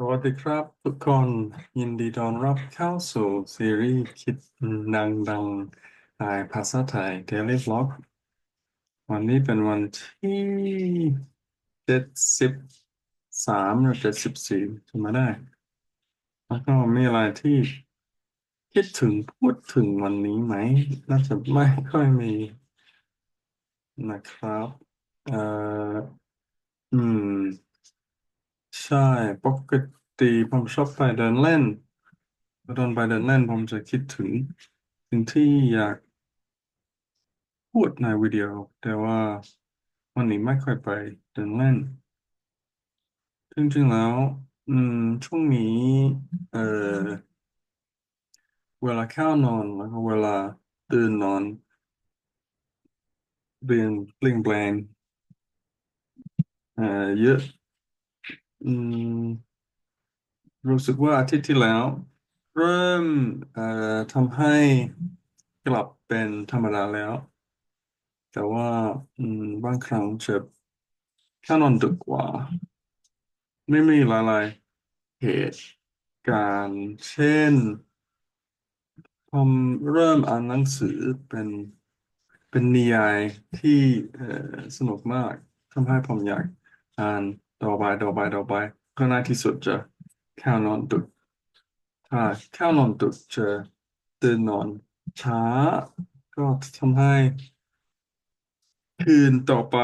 สวัสดีครับทุกคน ยินดีต้อนรับเข้าสู่ซีรีส์คิดดังดังในภาษาไทย Daily Vlog วันนี้เป็นวันที่เจ็ดสิบสามหรือเจ็ดสิบสี่จำไม่ได้ แล้วก็มีอะไรที่คิดถึงพูดถึงวันนี้ไหม น่าจะไม่ค่อยมีนะครับ เอ่อ อืม ใช่ ปกติผมชอบไปเดินเล่นตอนไปเดินเล่นผมจะคิดถึงสิ่งที่อยากพูดในวิดีโอ แต่ว่าวันนี้ไม่ค่อยไปเดินเล่น จริงๆแล้ว อืม ช่วงนี้ เอ่อ เวลาเข้านอนแล้วก็เวลาตื่นนอนเรียนเปลี่ยนแปลงเอ่อเยอะ อืม รู้สึกว่าอาทิตย์ที่แล้ว เริ่มเอ่อทำให้กลับเป็นธรรมดาแล้ว แต่ว่า อืม บางครั้งจะเข้านอนดึกกว่า ไม่มีหลายๆเหตุการณ์เช่นผมเริ่มอ่านหนังสือเป็นเป็นนิยายที่เอ่อสนุกมากทำให้ผมอยากอ่าน ต่อไปต่อไปต่อไปก็ในที่สุดจะเข้านอนดึกถ้าเข้านอนดึกจะตื่นนอนช้าก็ทำให้คืนต่อไป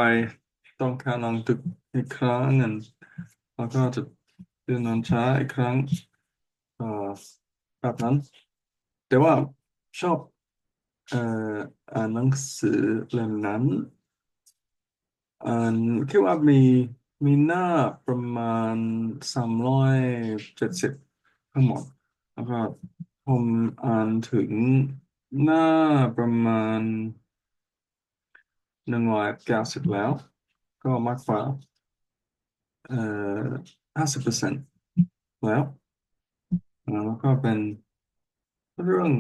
ต้องเข้านอนดึกอีกครั้งหนึ่งแล้วก็จะตื่นนอนช้าอีกครั้งเอ่อแบบนั้น แต่ว่าชอบเอ่ออ่านหนังสือเล่มนั้นอ่านคิดว่ามี มีหน้าประมาณสามร้อยเจ็ดสิบทั้งหมดแล้วก็ผมอ่านถึงหน้าประมาณหนึ่งร้อยเก้าสิบแล้ว ก็มากกว่าเอ่อห้าสิบเปอร์เซ็นต์แล้วแล้วก็เป็นเรื่อง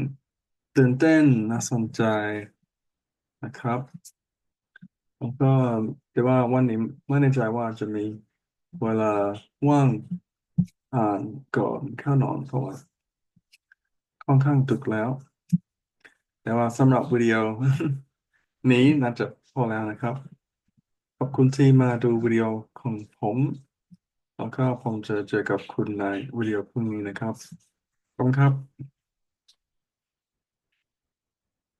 ตื่นเต้นน่าสนใจนะครับ ก็แต่ว่าวันนี้ไม่แน่ใจว่าจะมีเวลาว่างอ่านก่อนเข้านอนเพราะว่าค่อนข้างดึกแล้ว แต่ว่าสำหรับวิดีโอ นี้น่าจะพอแล้วนะครับ ขอบคุณที่มาดูวิดีโอของผมแล้วก็ผมจะเจอกับคุณในวิดีโอพรุ่งนี้นะครับขอบคุณครับ